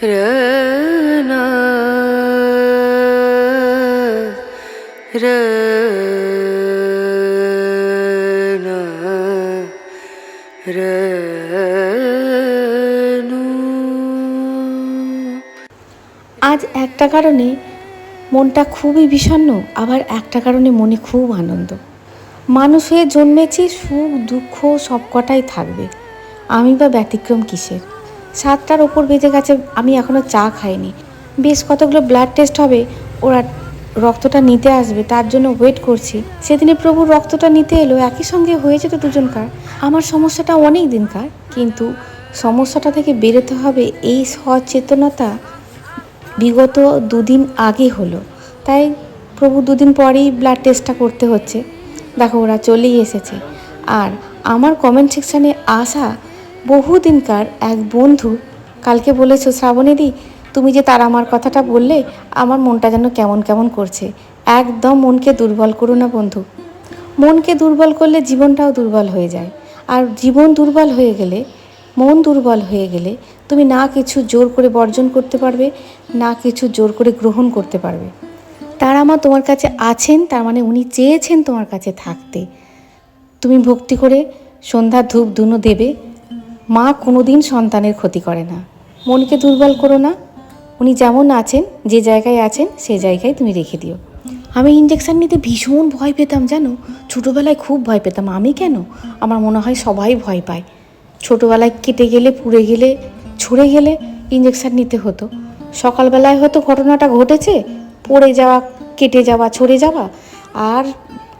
रना रना रनु আজ একটা কারণে মনটা খুবই বিষণ্ণ আবার একটা কারণে মনে খুব আনন্দ মানুষ হয়ে জন্মেছি সুখ দুঃখ সব কটাই থাকবে আমি বা ব্যতিক্রম কিসের সাতটার ওপর বেজে গেছে, আমি এখনও চা খাইনি। বেশ কতগুলো ব্লাড টেস্ট হবে, ওরা রক্তটা নিতে আসবে, তার জন্য ওয়েট করছি। সেদিনে প্রভুর রক্তটা নিতে এলো, একই সঙ্গে হয়েছে তো দুজনকার। আমার সমস্যাটা অনেক দিনকার, কিন্তু সমস্যাটা থেকে বেরোতে হবে এই সচেতনতা বিগত দুদিন আগে হলো। তাই প্রভু দুদিন পরেই ব্লাড টেস্টটা করতে হচ্ছে। দেখো, ওরা চলেই এসেছে। আর আমার কমেন্ট সেকশানে আসা বহুদিনকার এক বন্ধু কালকে বলেছ, শ্রাবণীদি, তুমি যে তার আমার কথাটা বললে, আমার মনটা যেন কেমন কেমন করছে। একদম মনকে দুর্বল করো না বন্ধু। মনকে দুর্বল করলে জীবনটাও দুর্বল হয়ে যায়। আর জীবন দুর্বল হয়ে গেলে, মন দুর্বল হয়ে গেলে, তুমি না কিছু জোর করে বর্জন করতে পারবে, না কিছু জোর করে গ্রহণ করতে পারবে। তার আমার তোমার কাছে আছেন, তার মানে উনি চেয়েছেন তোমার কাছে থাকতে। তুমি ভক্তি করে সন্ধ্যা ধূপ ধুনো দেবে মা কোনোদিন সন্তানের ক্ষতি করে না। মনকে দুর্বল করো না। উনি যেমন আছেন, যে জায়গায় আছেন, সে জায়গায় তুমি রেখে দিও। আমি ইঞ্জেকশন নিতে ভীষণ ভয় পেতাম, জানো? ছোটোবেলায় খুব ভয় পেতাম। আমি কেন? আমার মনে হয় সবাই ভয় পায়। ছোটোবেলায় কেটে গেলে, পুড়ে গেলে, ছুঁড়ে গেলে ইঞ্জেকশন নিতে হতো। সকালবেলায় হয়তো ঘটনাটা ঘটেছে, পড়ে যাওয়া, কেটে যাওয়া, ছড়ে যাওয়া। আর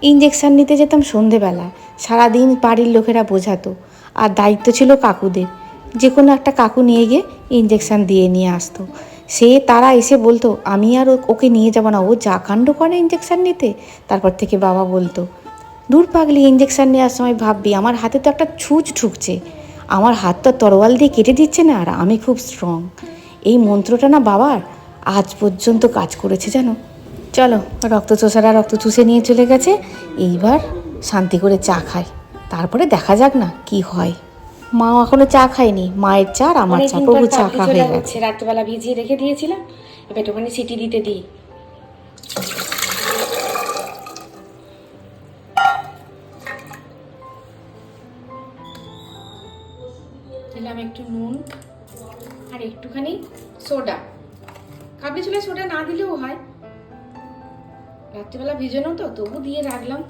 ইঞ্জেকশন নিতে যেতাম সন্ধেবেলা। সারাদিন বাড়ির লোকেরা বোঝাতো। আর দায়িত্ব ছিল কাকুদের। যে কোনো একটা কাকু নিয়ে গিয়ে ইঞ্জেকশন দিয়ে নিয়ে আসতো। সে তারা এসে বলতো, আমি আর ওকে নিয়ে যাব না। ও যা কাণ্ড করে ইঞ্জেকশন নিতে। তারপর থেকে বাবা বলতো, দূর পাগলি ইঞ্জেকশন নেওয়ার সময় ভাববি, আমার হাতে তো একটা ছুঁচ ঢুকছে। আমার হাতটা তরোয়াল দিয়ে কেটে দিচ্ছে না, আর আমি খুব স্ট্রং এই মন্ত্রটা না বাবার আজ পর্যন্ত কাজ করেছে জানো। চলো রক্ত চোষারা রক্ত চুষে নিয়ে চলে গেছে। এইবার শান্তি করে চা খাই। তারপরে দেখা যাক না কি হয়। মা এখনও চা খায়নি মায়ের চা আর আমার চা। প্রভু চা খা হয়ে গেছে। রাত্রেবেলা ভিজিয়ে রেখে দিয়েছিলাম এবার একটুখানি সিটি দিতে দিই। দিলাম একটু নুন আর একটুখানি সোডা। কাবলি ছোলায় সোডা না দিলেও হয়। রাত্রিবেলা ভিজানো তো তবু দিয়ে রাখলাম।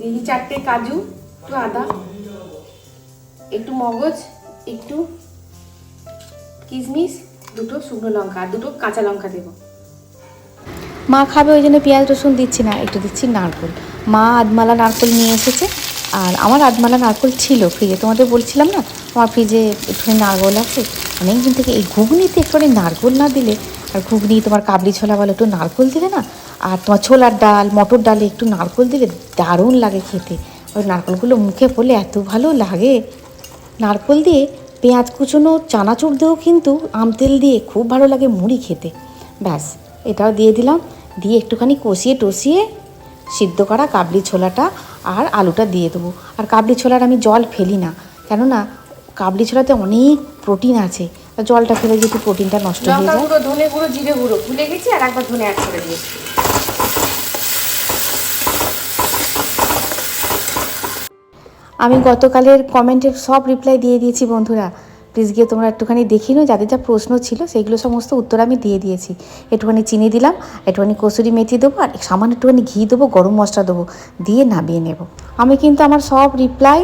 দিদি চারটে কাজু, একটু আদা, একটু মগজ, একটু কিশমিশ, দুটো শুকনো লঙ্কা আর দুটো কাঁচা লঙ্কা দেবো। মা খাবে, ওই জন্য পেঁয়াজ, রসুন দিচ্ছি না, একটু দিচ্ছি নারকোল। মা আদমালা নারকোল নিয়ে এসেছে, আর আমার আদমালা নারকোল ছিল ফ্রিজে। তোমাদের বলছিলাম না, আমার ফ্রিজে একটুখানি নারকোল আছে। অনেকদিন থেকে এই ঘুগনিতে একটুখানি নারকোল না দিলে, আর ঘুগনি তোমার কাবলি ছোলা বলে একটু নারকোল দিলে না আর তোমার ছোলার ডাল মটর ডালে একটু নারকোল দিলে দারুণ লাগে খেতে। ওই নারকোলগুলো মুখে পড়লে এত ভালো লাগে। নারকোল দিয়ে পেঁয়াজ কুচোনো চানাচুর দিয়েও কিন্তু আম তেল দিয়ে খুব ভালো লাগে মুড়ি খেতে। ব্যাস এটাও দিয়ে দিলাম। দিয়ে একটুখানি কষিয়ে টষিয়ে সিদ্ধ করা কাবলি ছোলাটা আর আলুটা দিয়ে দেবো। আর কাবলি ছোলার আমি জল ফেলি না কেননা কাবলি ছোলাতে অনেক প্রোটিন আছে। জলটা ফেলে যেহেতু প্রোটিনটা নষ্ট হয়ে যায়। ধনে গুঁড়ো জিরে গুঁড়ো ভুলে গেছি আর একবার ধনে অ্যাড করে দিয়েছি। আমি গতকালের কমেন্টের সব রিপ্লাই দিয়ে দিয়েছি বন্ধুরা। প্লিজ গিয়ে তোমরা একটুখানি দেখি নাও, যাদের যা প্রশ্ন ছিল সেইগুলো সমস্ত উত্তর আমি দিয়ে দিয়েছি। একটুখানি চিনি দিলাম, একটুখানি কসুরি মেথি দেবো আর সামান্য একটুখানি ঘি দেবো, গরম মশলা দেবো, দিয়ে নামিয়ে নেব। আমি কিন্তু আমার সব রিপ্লাই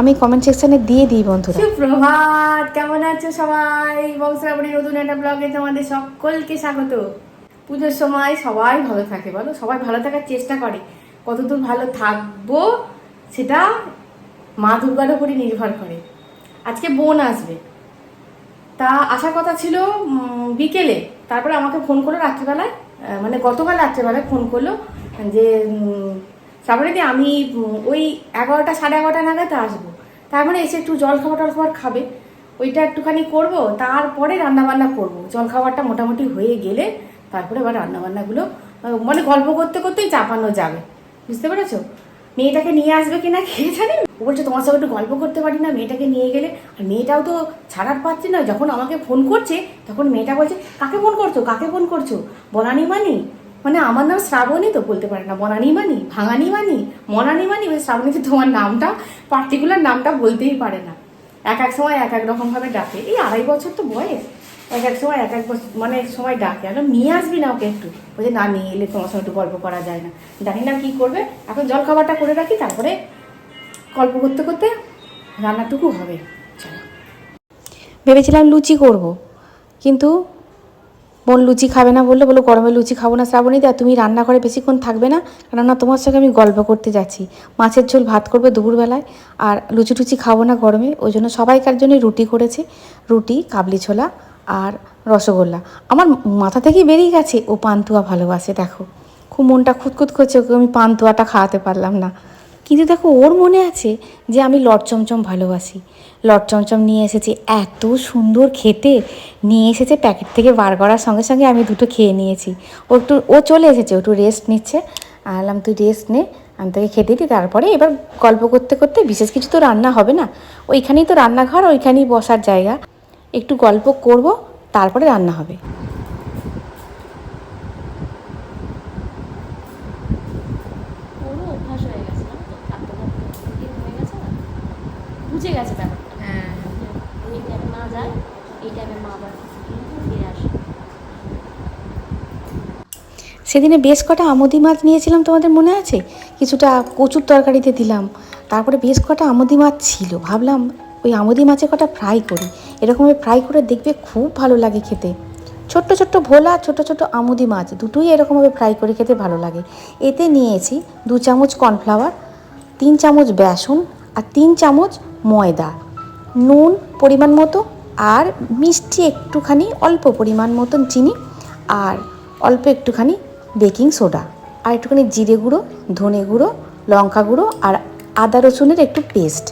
আমি কমেন্ট সেকশানে দিয়ে দিই বন্ধুরা। সুপ্রভাত, কেমন আছো সবাই? বংশরাবণী নতুন একটা ব্লগে তোমাদের সকলকে স্বাগত। পুজোর সময় সবাই ভালো থাকে, বলো? সবাই ভালো থাকার চেষ্টা করে। কতদূর ভালো থাকব সেটা মা দুর্গার উপরই নির্ভর করে। আজকে বোন আসবে। তা আসার কথা ছিল বিকেলে। তারপরে আমাকে ফোন করল রাত্রিবেলায় মানে গতকাল রাত্রিবেলায় ফোন করল যে তারপরে শ্রাবণীদি আমি ওই এগারোটা, সাড়ে এগারোটা নাগাদ আসব। তার মানে এসে একটু জল খাবার, টল খাবার খাবে। ওইটা একটুখানি করব, তারপরে রান্নাবান্না করব। জল খাবারটা মোটামুটি হয়ে গেলে তারপরে আবার রান্নাবান্নাগুলো মানে গল্প করতে করতেই চাপানো যাবে। বুঝতে পেরেছ? মেয়েটাকে নিয়ে আসবে কিনা খেয়ে জানে? ও বলছে তোমার সঙ্গে একটু গল্প করতে পারি না মেয়েটাকে নিয়ে গেলে। আর মেয়েটাও তো ছাড়ার পাচ্ছে না যখন আমাকে ফোন করছে তখন মেয়েটা বলছে কাকে ফোন করছ? কাকে ফোন করছ? বনানি মানি মানে আমার নাম শ্রাবণী তো বলতে পারে না বনানি মানি ভাঙানি মানি মনানি মানি ওই শ্রাবণী তো তোমার নামটা পার্টিকুলার নামটা বলতেই পারে না। এক এক সময় এক এক রকমভাবে ডাকে। এই আড়াই বছর তো বয়স। এক এক সময় এক এক বছর মানে এক সময় ডাকে। বললাম, নিয়ে আসবি না ওকে একটু। বলছে না নিয়ে এলে তোমার সঙ্গে একটু গল্প করা যায় না। জানি না কী করবে। এখন জল খাবারটা করে রাখি তারপরে গল্প করতে করতে রান্নাটুকু হবে। ভেবেছিলাম লুচি করব। কিন্তু বোন লুচি খাবে না বলল বলো গরমে লুচি খাব না শ্রাবণী দা তুমি রান্না রান্নাঘরে বেশিক্ষণ থাকবে না, কেননা তোমার সঙ্গে আমি গল্প করতে যাচ্ছি। মাছের ঝোল ভাত করবে দুপুরবেলায়, আর লুচি টুচি খাব না গরমে, ওই জন্য সবাইকার জন্যই রুটি করেছে। রুটি, কাবলি ছোলা আর রসগোল্লা। আমার মাথা থেকেই বেরিয়ে গেছে, ও পান্তুয়া ভালোবাসে, দেখো। খুব মনটা খুঁতখুত করছে, ওকে আমি পান্তুয়াটা খাওয়াতে পারলাম না। কিন্তু দেখো, ওর মনে আছে যে আমি লট চমচম ভালোবাসি। লট চমচম নিয়ে এসেছি এত সুন্দর খেতে। নিয়ে এসেছে প্যাকেট থেকে বার করার সঙ্গে সঙ্গে আমি দুটো খেয়ে নিয়েছি। ও একটু, ও চলে এসেছে, ও একটু রেস্ট নিচ্ছে। আলাম তুই রেস্ট নে, আমি তোকে খেতে দিই। তারপরে এবার গল্প করতে করতে বিশেষ কিছু তো রান্না হবে না। ওইখানেই তো রান্নাঘর, ওইখানেই বসার জায়গা। একটু গল্প করব, তারপরে রান্না হবে পুরো অভ্যাস হয়ে গেছে জানো তো থাকতে থাকতে দিন হয়ে গেছে না ব্যাপারটা। হ্যাঁ। টাইমে মা যায়, এই টাইমে মা আবার ফিরে আসে। সেদিনে বেশ কটা আমদি মাছ নিয়েছিলাম তোমাদের মনে আছে? কিছুটা কচুর তরকারিতে দিলাম, তারপরে বেশ কটা আমদি মাছ ছিল। ভাবলাম ওই আমদি মাছে কটা ফ্রাই করি। এরকমভাবে ফ্রাই করে দেখবে খুব ভালো লাগে খেতে। ছোট্ট ছোট্ট ভোলা ছোট ছোট আমুদি মাছ, দুটোই এরকমভাবে ফ্রাই করে খেতে ভালো লাগে। এতে নিয়েছি দু চামচ কর্নফ্লাওয়ার তিন চামচ বেসন আর তিন চামচ ময়দা, নুন পরিমাণ মতো আর মিষ্টি একটুখানি অল্প পরিমাণ মতন চিনি আর অল্প একটুখানি বেকিং সোডা আর একটুখানি জিরে গুঁড়ো, ধনে গুঁড়ো, লঙ্কা গুঁড়ো আর আদা রসুনের একটু পেস্ট।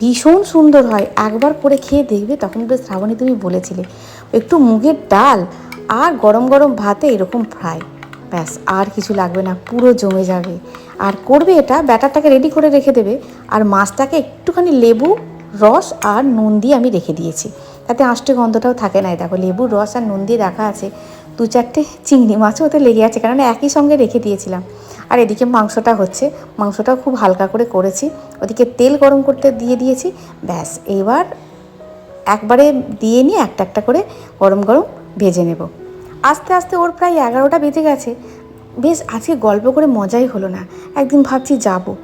ভীষণ সুন্দর হয়, একবার করে খেয়ে দেখবে, তখন একটু শ্রাবণী তুমি বলেছিলে। একটু মুগের ডাল আর গরম গরম ভাতে এরকম ফ্রাই ব্যাস, আর কিছু লাগবে না, পুরো জমে যাবে। আর করবে এটা, ব্যাটারটাকে রেডি করে রেখে দেবে। আর মাছটাকে একটুখানি লেবু, রস আর নুন দিয়ে আমি রেখে দিয়েছি। তাতে আষ্টে গন্ধটাও থাকে না দেখো লেবুর রস আর নুন দিয়ে রাখা আছে। দু চারটে চিংড়ি মাছও ওতে লেগে আছে, কারণ একই সঙ্গে রেখে দিয়েছিলাম। আর এদিকে মাংসটা হচ্ছে, মাংসটাও খুব হালকা করে করেছি। ওদিকে তেল গরম করতে দিয়ে দিয়েছি। ব্যাস, এবার একবারে দিয়ে নিয়ে একটা একটা করে গরম গরম ভেজে নেব। আস্তে আস্তে ওর প্রায় এগারোটা বেজে গেছে। বেশ, আজকে গল্প করে মজাই হলো না। একদিন ভাবছি যাব।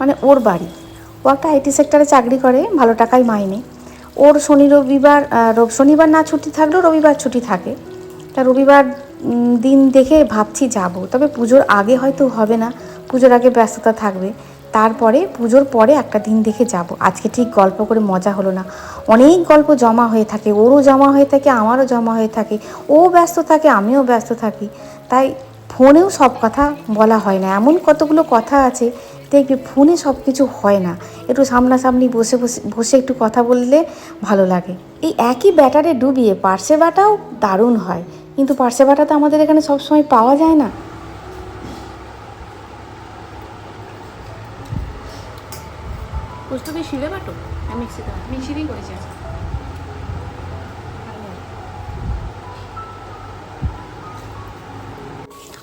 মানে ওর বাড়ি। ও একটা আইটি সেক্টরে চাকরি করে, ভালো টাকায় মাইনে। ওর শনি, রবিবার শনিবার না ছুটি থাকলেও রবিবার ছুটি থাকে। তা রবিবার দিন দেখে ভাবছি যাব। তবে পুজোর আগে হয়তো হবে না। পুজোর আগে ব্যস্ততা থাকবে। তারপরে পুজোর পরে একটা দিন দেখে যাব। আজকে ঠিক গল্প করে মজা হলো না। অনেক গল্প জমা হয়ে থাকে। ওরও জমা হয়ে থাকে, আমারও জমা হয়ে থাকে। ও ব্যস্ত থাকে, আমিও ব্যস্ত থাকি। তাই ফোনেও সব কথা বলা হয় না। এমন কতগুলো কথা আছে, দেখবে ফোনে সব কিছু হয় না। একটু সামনাসামনি বসে বসে বসে একটু কথা বললে ভালো লাগে। এই একই ব্যাটারে ডুবিয়ে পার্সে বাটাও দারুণ হয়। কিন্তু পার্সে বাটা তো আমাদের এখানে সবসময় পাওয়া যায় না। শিলে বাটো? হ্যাঁ মিক্সিতে। মিক্সিতেই করেছি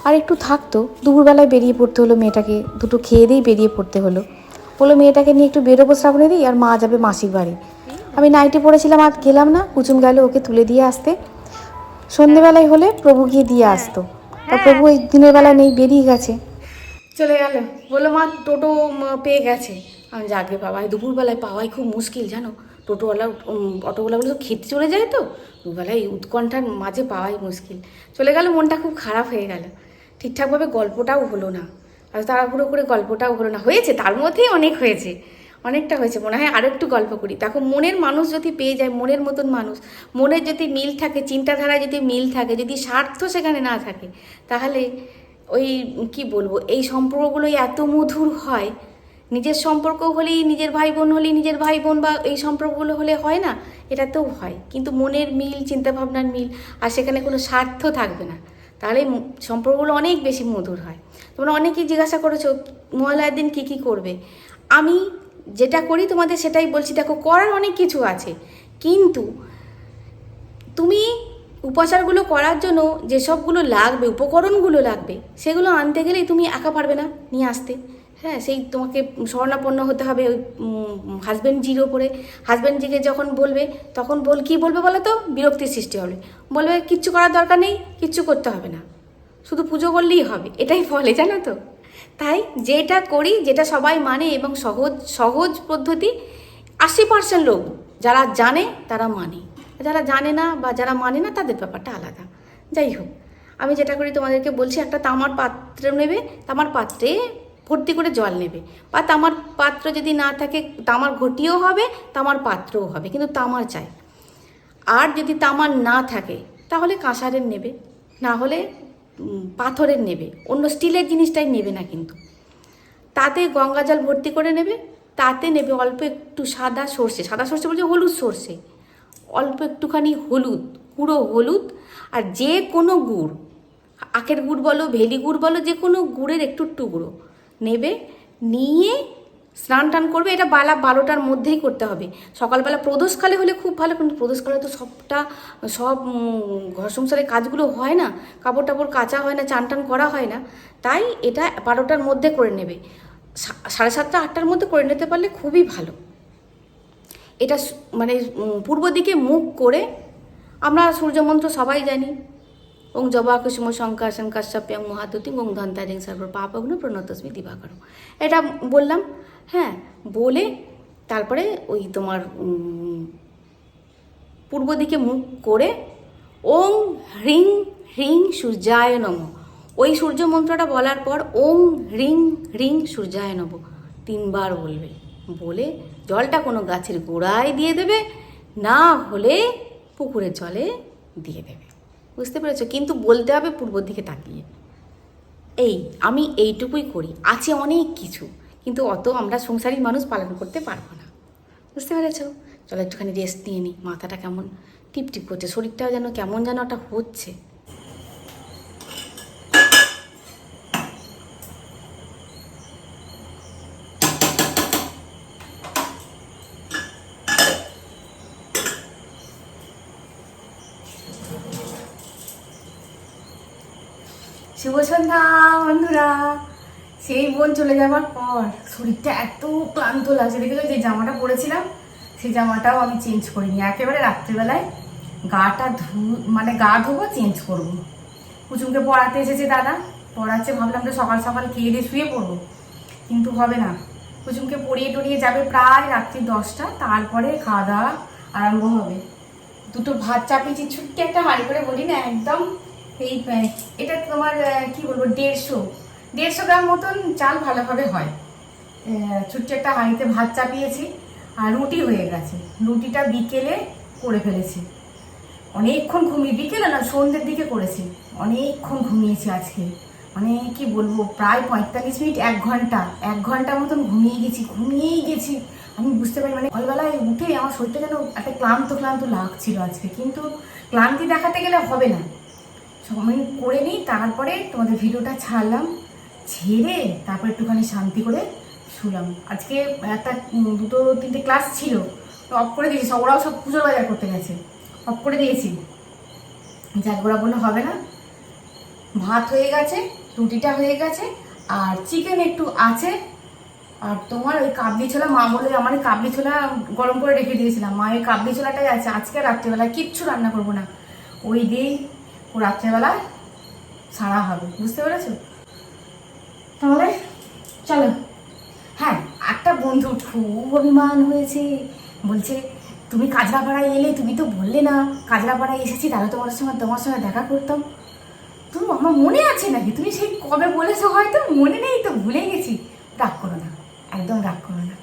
আর একটু থাকতো দুপুরবেলায় বেরিয়ে পড়তে হলো মেয়েটাকে, দুটো খেয়ে দিয়েই বেরিয়ে পড়তে হলো। বলল, মেয়েটাকে নিয়ে একটু বেরোবো শ্রাবণে দিই আর মা যাবে মাসির বাড়ি। আমি নাইটে পড়েছিলাম, আর গেলাম না, কুচুম গেল ওকে তুলে দিয়ে আসতে। সন্ধেবেলায় হলে প্রভু গিয়ে দিয়ে আসতো। তা প্রভু এই দিনের বেলা নেই, বেরিয়ে গেছে। চলে গেল বলল, মা, টোটো পেয়ে গেছে। আমি যাকে বাবা দুপুরবেলায় পাওয়াই খুব মুশকিল, জানো? টোটোওয়ালা অটোওয়ালাগুলো তো খেতে চলে যায় তো। দুবেলায় উৎকণ্ঠার মাঝে পাওয়াই মুশকিল। চলে গেল, মনটা খুব খারাপ হয়ে গেল। ঠিকঠাকভাবে গল্পটাও হলো না। আর তাড়াহুড়ো করে গল্পটাও হলো না। হয়েছে, তার মধ্যেই অনেক হয়েছে। অনেকটা হয়েছে। মনে হয় আরও একটু গল্প করি। দেখো, মনের মানুষ যদি পেয়ে যায়, মনের মতন মানুষ, মনের যদি মিল থাকে চিন্তাধারা যদি মিল থাকে, যদি স্বার্থ সেখানে না থাকে, তাহলে ওই কি বলব, এই সম্পর্কগুলোই এত মধুর হয়। নিজের সম্পর্ক হলেই নিজের ভাই বোন হলেই নিজের ভাই বোন বা এই সম্পর্কগুলো হলে হয় না? এটাতেও হয়। কিন্তু মনের মিল, চিন্তাভাবনার মিল আর সেখানে কোনো স্বার্থ থাকবে না। তাহলে সম্পর্কগুলো অনেক বেশি মধুর হয়। তোমরা অনেকেই জিজ্ঞাসা করেছ, মহালয়ার দিন কী কী করবে? আমি যেটা করি তোমাদের সেটাই বলছি। দেখো, করার অনেক কিছু আছে। কিন্তু তুমি উপচারগুলো করার জন্য যেসবগুলো লাগবে, উপকরণগুলো লাগবে, সেগুলো আনতে গেলেই তুমি একা পারবে না নিয়ে আসতে। হ্যাঁ সেই তোমাকে স্বর্ণাপন্ন হতে হবে ওই হাজব্যান্ডজির ওপরে। হাজব্যান্ডজিকে যখন বলবে, তখন বল, কী বলবে বলো তো? বিরক্তির সৃষ্টি হবে। বলবে, কিচ্ছু করার দরকার নেই, কিচ্ছু করতে হবে না। শুধু পুজো করলেই হবে। এটাই বলে, জানো তো? তাই যেটা করি, যেটা সবাই মানে এবং সহজ সহজ পদ্ধতি, আশি পার্সেন্ট লোক, যারা জানে, তারা মানে। যারা জানে না বা যারা মানে না, তাদের ব্যাপারটা আলাদা। যাই হোক, আমি যেটা করি, তোমাদেরকে বলছি, একটা তামার পাত্র নেবে। তামার পাত্রে ভর্তি করে জল নেবে। বা তামার পাত্র যদি না থাকে, তামার ঘটিও হবে, তামার পাত্রও হবে, কিন্তু তামার চাই। আর যদি তামার না থাকে, তাহলে কাঁসারের নেবে, না হলে পাথরের নেবে। অন্য স্টিলের জিনিসটাই নেবে না কিন্তু। তাতে গঙ্গা জল ভর্তি করে নেবে, তাতে নেবে অল্প একটু সাদা সর্ষে। সাদা সর্ষে বলছে হলুদ সর্ষে। অল্প একটুখানি হলুদ, গুঁড়ো হলুদ, আর যে কোনো গুড়, আখের গুড় বলো, ভেলি গুড় বলো, যে কোনো গুড়ের একটু টুকরো নেবে, নিয়ে স্নান টান করবে, এটা বেলা বারোটার মধ্যেই করতে হবে। সকালবেলা প্রদোষকালে হলে খুব ভালো, কিন্তু প্রদোষকালে তো সবটা, সব ঘর সংসারের কাজগুলো হয় না, কাপড় টাপড় কাচা হয় না, চান টান করা হয় না, তাই এটা বারোটার মধ্যে করে নেবে। সাড়ে সাতটা, আটটার মধ্যে করে নিতে পারলে খুবই ভালো। এটা মানে পূর্ব দিকে মুখ করে আমরা সূর্যমন্ত্র সবাই জানি ওং জবা কুসুম শঙ্কর শঙ্কর্ষপ্যং মহাদুতি ওং ধন্তারিং সর্ব পাপগ্ন প্রণতস্মি দিবাকর এটা বললাম হ্যাঁ বলে তারপরে ওই তোমার পূর্ব দিকে মুখ করে ওং হ্রিং হ্রিং সূর্যায় নম ওই সূর্য মন্ত্রটা বলার পর ওং হ্রিং হ্রিং সূর্যায় নম তিনবার বলবে বলে জলটা কোনো গাছের গোড়ায় দিয়ে দেবে না হলে পুকুরের জলে দিয়ে দেবে বুঝতে পেরেছ? কিন্তু বলতে হবে পূর্ব দিকে তাকিয়ে। এই, আমি এইটুকুই করি। আছে অনেক কিছু, কিন্তু অত আমরা সংসারী মানুষ পালন করতে পারব না। বুঝতে পেরেছ? চলো একটুখানি রেস্ট নিয়ে নিই মাথাটা কেমন টিপটিপ টিপ করছে। শরীরটাও যেন কেমন যেন ওটা হচ্ছে। শুভ বন্ধুরা। সেই বোন চলে যাওয়ার পর শরীরটা এত ক্লান্ত লাগছে। দেখেছ যে জামাটা পরেছিলাম? সেই জামাটাও আমি চেঞ্জ করিনি। একেবারে রাত্রিবেলায় গাটা ধু মানে গা ধোবো চেঞ্জ করব। কুচুমকে পড়াতে এসেছে দাদা। পড়াচ্ছে, ভাবলাম তো সকাল সকাল খেয়ে দিয়ে শুয়ে পড়ব। কিন্তু হবে না। কুচুমকে পড়িয়ে টড়িয়ে যাবে প্রায় রাত্রি দশটা। তারপরে খাওয়া দাওয়া আরম্ভ হবে। দুটো ভাত চাপিয়েছি ছুট্টি একটা হাঁড়ি করে বলি না, একদম এই এটা তোমার কি বলব, দেড়শো। দেড়শো গ্রাম মতন চাল ভালোভাবে হয়। ছোট্ট একটা হাঁড়িতে ভাত চাপিয়েছি আর রুটি হয়ে গেছে। রুটিটা বিকেলে করে ফেলেছি। অনেকক্ষণ ঘুমিয়ে, বিকেলে না, সন্ধ্যের দিকে করেছি। অনেকক্ষণ ঘুমিয়েছি আজকে। মানে কি বলব, প্রায় পঁয়তাল্লিশ মিনিট, এক ঘণ্টা এক ঘণ্টা মতন ঘুমিয়ে গেছি, ঘুমিয়েই গেছি। আমি বুঝতে পারি মানে সকালবেলায় উঠে আমার শরীরটা যেন একটা ক্লান্ত ক্লান্ত লাগছিল আজকে। কিন্তু ক্লান্তি দেখাতে গেলে হবে না। সময় করে নিই, তারপরে তোমাদের ভিডিওটা ছাড়লাম ছেড়ে তারপর একটুখানি শান্তি করে শুলাম। আজকে একটা দুটো, তিনটে ক্লাস ছিল অফ করে দিয়েছি, সব ওরাও সব পুজোর বাজার করতে গেছে অফ করে দিয়েছি। যাক, ওরা বললে হবে না। ভাত হয়ে গেছে, রুটিটা হয়ে গেছে, আর চিকেন একটু আছে, আর তোমার ওই কাবলি ছোলা, মা বলে আমার কাবলি ছোলা গরম করে রেখে দিয়েছিলাম, মা ওই কাবলি ছোলাটাই আছে, আজকে রাত্রেবেলায় কিচ্ছু রান্না করব না। ওই দিয়েই ও রাত্রেবেলায় সারা হবে, বুঝতে পেরেছ? তাহলে চলো। হ্যাঁ একটা বন্ধু খুব অভিমান হয়েছে, বলছে, তুমি কাজরাপাড়ায় এলে তুমি তো বললে না কাজরাপাড়ায় এসেছি, তাহলে তোমার সঙ্গে তোমার সঙ্গে দেখা করতাম। তুমি আমার মনে আছে নাকি? তুমি সেই কবে বলেছ হয়তো? মনে নেই তো, ভুলে গেছি। রাগ করো না, একদম রাগ করো না।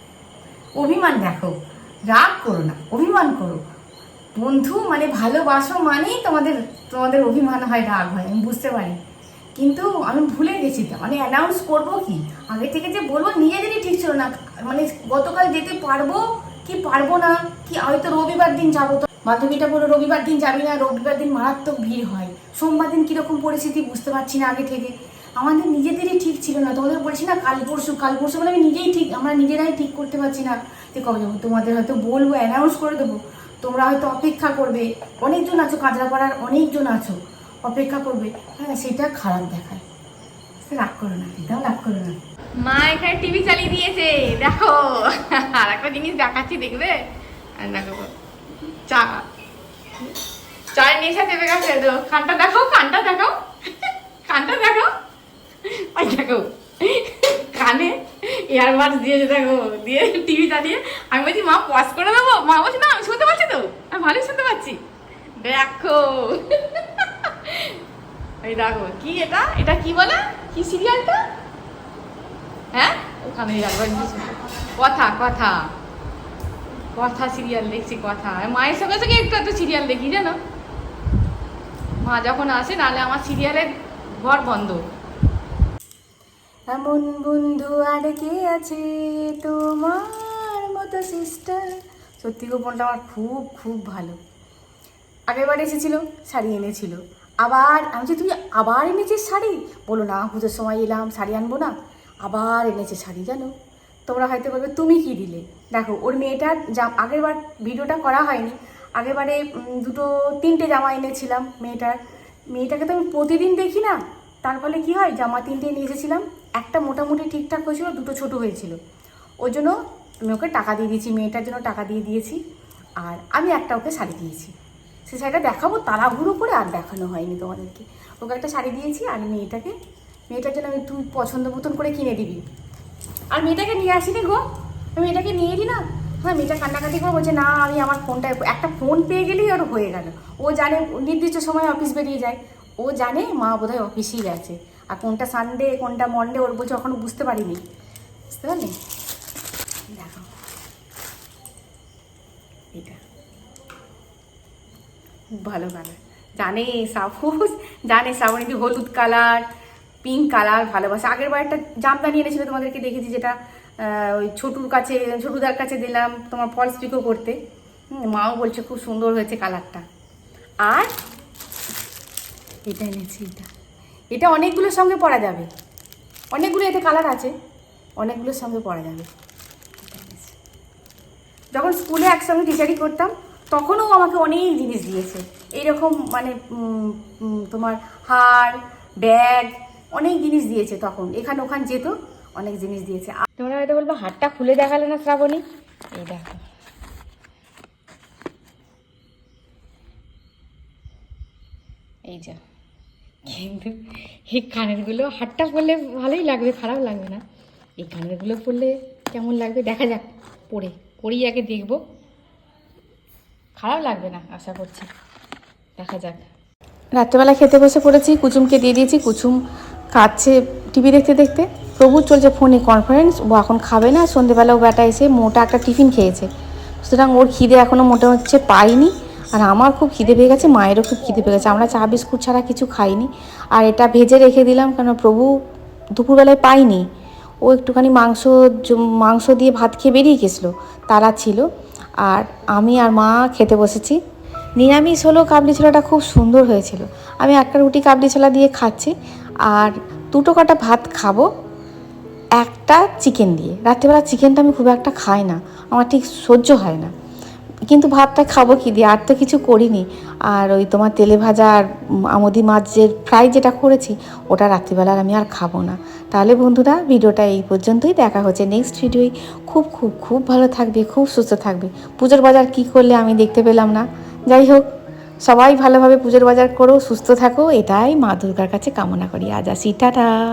অভিমান দেখো, রাগ করো না, অভিমান করো। বন্ধু মানে ভালোবাসো মানেই তোমাদের তোমাদের অভিমান হয় রাগ হয়, আমি বুঝতে পারি। কিন্তু আমি ভুলে গেছি তো মানে অ্যানাউন্স করব কি? আগে থেকে যে বলব নিজেদেরই ঠিক ছিল না মানে গতকাল যেতে পারব কি পারব না, কি হয়তো রবিবার দিন যাব তো। বান্ধবীটা বলো রবিবার দিন যাবি না, রবিবার দিন মারাত্মক ভিড় হয়। সোমবার দিন কীরকম পরিস্থিতি বুঝতে পারছি না আগে থেকে। আমাদের নিজেদেরই ঠিক ছিল না, তোমাদের বলছি না কাল পরশু কাল পরশু বলে আমি নিজেই ঠিক, আমরা নিজেরাই ঠিক করতে পারছি না। যে কবে যাব? তোমাদের হয়তো বলব অ্যানাউন্স করে দেবো। তোমরা হয়তো অপেক্ষা করবে। অনেকজন আছো কাজরাপাড়ার অনেকজন আছো। অপেক্ষা করবে। হ্যাঁ সেটা খারাপ দেখায়। রাগ করো না এটাও রাগ করো না। মা এখানে টিভি চালিয়ে দিয়েছে। দেখো আর একটা জিনিস দেখাচ্ছি, দেখবে? আর দেখো, চা। চায়ের নেশা চেপে গেছে তো কানটা দেখো কানটা দেখো। কানটা দেখো। ওই দেখো, কানে ইয়ারবাড দিয়েছে দেখো, দিয়ে টিভি চালিয়ে আমি বলছি, মা পজ করে দেবো? মা বলছি, না, আমি শুনতে পাচ্ছি তো। আমি ভালোই শুনতে পাচ্ছি। দেখো। এই দেখো, কি এটা? এটা কি বলে? কি সিরিয়ালটা হ্যাঁ? ওখানে ইয়ারবাড কথা কথা। কথা সিরিয়াল দেখছি, কথা। মায়ের সঙ্গে সঙ্গে একটু একটু সিরিয়াল দেখি, জানো? মা যখন আসে নাহলে আমার সিরিয়ালের ঘর বন্ধ। এমন বন্ধু আর কে আছে তোমার মতো সিস্টার সত্যি গোপনটা আমার খুব খুব ভালো। আগেরবার এসেছিল, শাড়ি এনেছিল। আবার, আমি যে তুমি আবার এনেছিস শাড়ি? বলো না, পুজোর সময় এলাম, শাড়ি আনব না। আবার এনেছে শাড়ি, জানো? তোমরা হয়তো বলবে তুমি কি দিলে? দেখো, ওর মেয়েটার জাম আগেরবার ভিডিওটা করা হয়নি। আগেরবারে দুটো, তিনটে জামা এনেছিলাম মেয়েটার। মেয়েটাকে তো আমি প্রতিদিন দেখি না। তার ফলে কী হয়, জামা তিনটে নিয়ে এসেছিলাম। একটা মোটামুটি ঠিকঠাক হয়েছিল, দুটো ছোট হয়েছিল। ওই জন্য আমি ওকে টাকা দিয়ে দিয়েছি, মেয়েটার জন্য টাকা দিয়ে দিয়েছি, আর আমি একটা ওকে শাড়ি দিয়েছি। সে শাড়িটা দেখাবো তাড়াহুড়ো করে আর দেখানো হয়নি তোমাদেরকে। ওকে একটা শাড়ি দিয়েছি, আর মেয়েটাকে, মেয়েটার জন্য আমি তুই পছন্দ মতন করে কিনে দিবি। আর মেয়েটাকে নিয়ে আসিনি গো। আমি মেয়েটাকে নিয়ে এলি না? হ্যাঁ মেয়েটা কান্নাকাটি করে বলছে, না, আমি আমার ফোনটা একটা ফোন পেয়ে গেলেই ওর হয়ে গেল। ও জানে নির্দিষ্ট সময় অফিস বেরিয়ে যায়। ও জানে মা বোধহয় অফিসেই গেছে। আর কোনটা সানডে কোনটা মন্ডে ওর বলছে এখনও বুঝতে পারিনি। বুঝতে পারলি? দেখো। এটা খুব ভালো কালার জানে সাপোজ জানে শ্রাবণীদি হলুদ কালার পিঙ্ক কালার ভালোবাসে। আগের বার একটা জামদানি এনেছিল তোমাদেরকে দেখেছি, যেটা ওই ছোটুর কাছে, ছোটুদার কাছে দিলাম তোমার ফলস পিকো করতে। মাও বলছে খুব সুন্দর হয়েছে কালারটা আর? এটা এনেছি, এটা। এটা অনেকগুলোর সঙ্গে পরা যাবে। অনেকগুলো এতে কালার আছে, অনেকগুলোর সঙ্গে পরা যাবে। যখন স্কুলে একসঙ্গে টিচারই করতাম, তখনও আমাকে অনেক জিনিস দিয়েছে। এইরকম মানে তোমার হার, ব্যাগ, অনেক জিনিস দিয়েছে তখন। এখান ওখান যেত, অনেক জিনিস দিয়েছে। তোমরা হয়তো বলব হাতটা খুলে দেখালে না শ্রাবণী? এই দেখো। এই যা। কিন্তু এই কানেরগুলো হাতটা পরলে ভালোই লাগবে, খারাপ লাগবে না। এই কানেরগুলো পরলে কেমন লাগবে? দেখা যাক, পরে, পরেই আগে দেখব। খারাপ লাগবে না, আশা করছি। দেখা যাক। রাত্রেবেলা খেতে বসে পড়েছি, কুচুমকে দিয়ে দিয়েছি, কুচুম কাঁদছে টিভি দেখতে দেখতে। প্রভু চলছে ফোনে কনফারেন্স ও এখন খাবে না, সন্ধেবেলা ও বেটা এসে মোটা একটা টিফিন খেয়েছে। সুতরাং ওর খিদে এখনও মোটা হচ্ছে পাইনি। আর আমার খুব খিদে পেয়ে গেছে, মায়েরও খুব খিদে পেয়ে গেছে। আমরা চা, বিস্কুট ছাড়া কিছু খাইনি। আর এটা ভেজে রেখে দিলাম কেন প্রভু দুপুরবেলায় পাইনি। ও একটুখানি মাংস মাংস দিয়ে ভাত খেয়ে বেরিয়ে গেছিল, তারা ছিল। আর আমি আর মা খেতে বসেছি। নিরামিষ হলেও কাবলি ছোলাটা খুব সুন্দর হয়েছিল। আমি একটা রুটি কাবলি ছোলা দিয়ে খাচ্ছি। আর দুটো কাটা ভাত খাব, একটা চিকেন দিয়ে। রাত্রিবেলা চিকেনটা আমি খুব একটা খাই না। আমার ঠিক সহ্য হয় না। কিন্তু ভাতটা খাব কি দিয়ে? আর তো কিছু করিনি। আর ওই তোমার তেলে ভাজা আর আমদি মাছের ফ্রাই যেটা করেছি, ওটা রাত্রিবেলার আমি আর খাব না। তাহলে বন্ধুরা, ভিডিওটা এই পর্যন্তই। দেখা হচ্ছে নেক্সট ভিডিওয় খুব খুব খুব ভালো থাকবে, খুব সুস্থ থাকবে। পুজোর বাজার কি করলে আমি দেখতে পেলাম না। যাই হোক, সবাই ভালোভাবে পুজোর বাজার করো, সুস্থ থাকো। এটাই মা দুর্গার কাছে কামনা করি। আজ আসি, টাটা।